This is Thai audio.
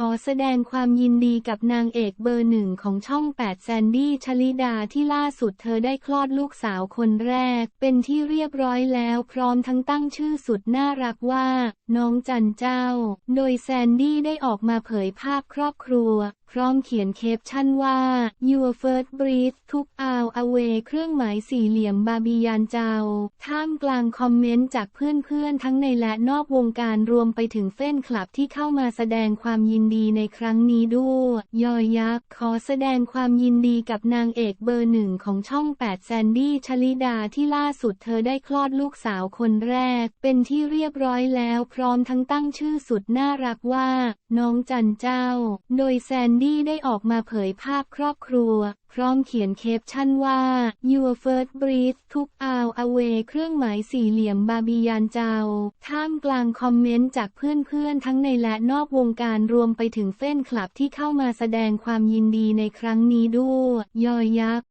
ขอแสดงความยินดีกับนางเอกเบอร์หนึ่งของช่อง 8 แซนดี้ชลิดาที่ล่าสุดเธอได้คลอดลูกสาวคนแรก เป็นที่เรียบร้อยแล้วพร้อมทั้งตั้งชื่อสุดน่ารักว่า น้องจันเจ้า โดยแซนดี้ได้ออกมาเผยภาพครอบครัวพร้อมเขียนเคปชั่นว่า Your first breath ทุก out away เครื่องหมายสี่เหลี่ยมบาบิยานเจ้า ท่ามกลางคอมเมนต์จากเพื่อนๆ ทั้งในและนอกวงการรวมไปถึงเฟ้นคลับที่เข้ามาแสดงความยินดีในครั้งนี้ด้วยยอยักษ์ขอแสดงความยินดีกับนางเอกเบอร์หนึ่งของช่อง 8 แซนดี้ชลิดาที่ล่าสุดเธอได้คลอดลูกสาวคนแรก เป็นที่เรียบร้อยแล้วพร้อมทั้งตั้งชื่อสุดน่ารักว่า น้องจันเจ้า โดยแซนดี้ได้ออกมาเผยภาพครอบครัว พร้อมเขียนเคปชั่นว่า Your first breath ทุก out away เครื่องหมายสี่เหลี่ยมบาบิยานเจ้า ท่ามกลางคอมเมนต์จากเพื่อนๆ ทั้งในและนอกวงการรวมไปถึงเฟ้นคลับที่เข้ามาแสดงความยินดีในครั้งนี้ด้วย ยอยักษ์